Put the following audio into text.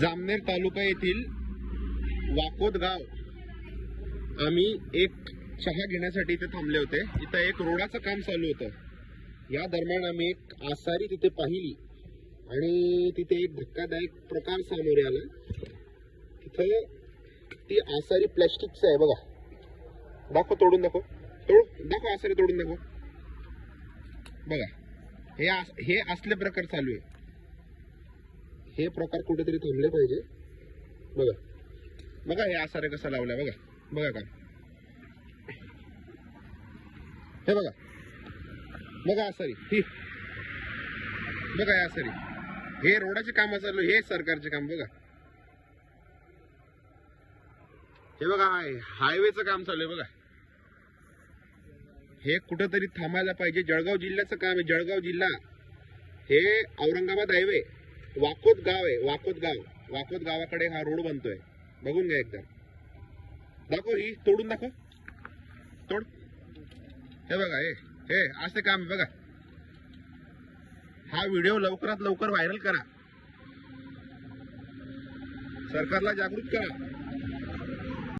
जामनेर तालुका येथील वाकोद गाव. आम्ही एक चहा घेण्यासाठी इथे थांबले होते. इथं एक रोडाचं काम चालू होतं. या दरम्यान आम्ही एक आसारी तिथे पाहिली आणि तिथे एक धक्कादायक प्रकार सामोरे आला. तिथं ती आसारी प्लॅस्टिकचं आहे बघा. दाखव तोडून दाखव. तोड दाखव आसारी तोडून दाखव. बघा हे आस- हे असले प्रकार चालू आहे. हे प्रकार कुठेतरी थांबले पाहिजे. बघा. बघा हे आसारे कसा लावलाय बघा. बघा का? हे बघा. बघा आसारी. ही. बघा हे आसारी. हे रोडाचे काम चालू हे सरकारचे काम बघा. हे बघा हायवेचं काम चालू आहे बघा. हे कुठंतरी थांबायला पाहिजे. जळगाव जिल्ह्याचं काम आहे जळगाव जिल्हा. हे औरंगाबाद हायवे. वाकोद गाव आहे वाकोद गाव. वाकोद गावाकडे हा रोड बनतोय. बघून घ्या एकदा. दाखव ही तोडून दाखव. तोड. हे बघा हे हे असे काम बघा. हा व्हिडिओ लवकरात लवकर व्हायरल करा. सरकारला जागृत करा.